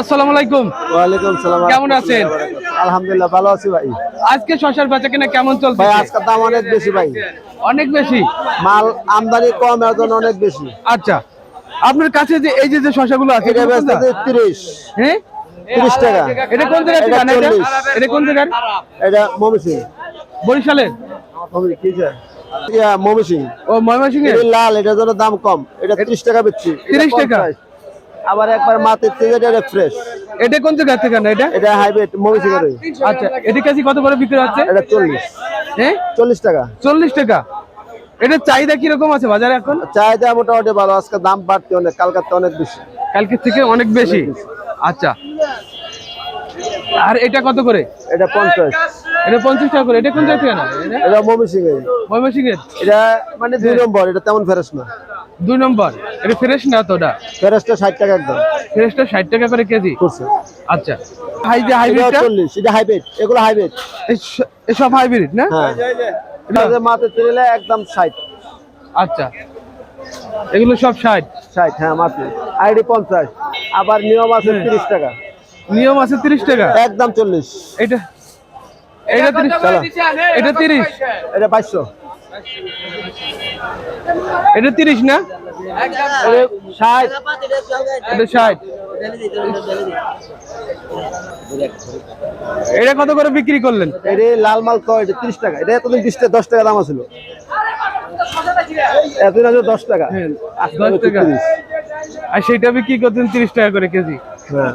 আসসালামু আলাইকুম। ওয়ালাইকুম সালাম। কেমন আছেন? আলহামদুলিল্লাহ ভালো আছি ভাই। আজকে শশার বেচা কেনা কেমন চলছে? ভাই দাম অনেক বেশি ভাই। অনেক বেশি? মাল আমদানি কম এর জন্য অনেক বেশি। আচ্ছা। আপনার কাছে যে এই যে যে শশাগুলো আছে এটা বেচতে হ্যাঁ? তিরিশ টাকা। এটা কোন জায়গা থেকে আনা এটা? এটা কোন জায়গার? এটা মমিসিং বরিশালের? ইয়া মমিসিং ও ময়মনসিংহ এটা লাল এটার জন্য দাম কম। এটা তিরিশ টাকা বেচছি এটা 30 টাকা? 50 আবার একবার মাটির থেকে এটা ফ্রেশ এটা কোন জায়গা থেকে আনা এটা? এটা হাইব্রিড মমিসিং এর আচ্ছা এটা কেজি কত করে বিক্রি হচ্ছে? এটা চল্লিশ। হ্যাঁ? চল্লিশ টাকা। চল্লিশ টাকা। এটা চাহিদা কীরকম আছে বাজারে এখন? চাহিদা মোটামুটি ভালো আজকে দাম বাড়তে অনেক কালকাতে অনেক বেশি। কালকে থেকে অনেক বেশি। আচ্ছা। আর এটা কত করে? এটা পঞ্চাশ। এটা পঞ্চাশ টাকা করে। এটা কোন জায়গা থেকে আনা এটা এর ময়মনসিংহের এটা মানে দুই নম্বর এটা তেমন ফেরস না। দুই নম্বর এটা ফ্রেশ না তো ওটা ফেরসটা ষাট টাকা একদম। ফ্রেশটা ষাট টাকা করে কেজি? করছে। আচ্ছা। হাই যে হাইব্রিডটা চল্লিশ এটা হাইব্রিড এগুলো হাইব্রিড এসব হাইব্রিড না? হ্যাঁ। এটা যে মাত্র তিরিলে একদম ষাট। আচ্ছা। এগুলো সব ষাট? ষাট হ্যাঁ মাত্র। আইডি পঞ্চাশ। আবার নিয়ম আছে তিরিশ টাকা। নিয়ম আছে তিরিশ টাকা? একদম চল্লিশ। এটা এটা তিরিশ এটা তিরিশ। এটা বাইশশো। এটা তিরিশ না? এটা ষাট। এটা ষাট। এটা কত করে বিক্রি করলেন? এটা লাল মাল তো এটা তিরিশ টাকা। এটা এতদিন বিশ টাকা দশ টাকা দাম ছিল এতদিন আছে দশ টাকা। আজকে দশ টাকা। আর সেইটা বিক্রি করতেন তিরিশ টাকা করে কেজি। হ্যাঁ।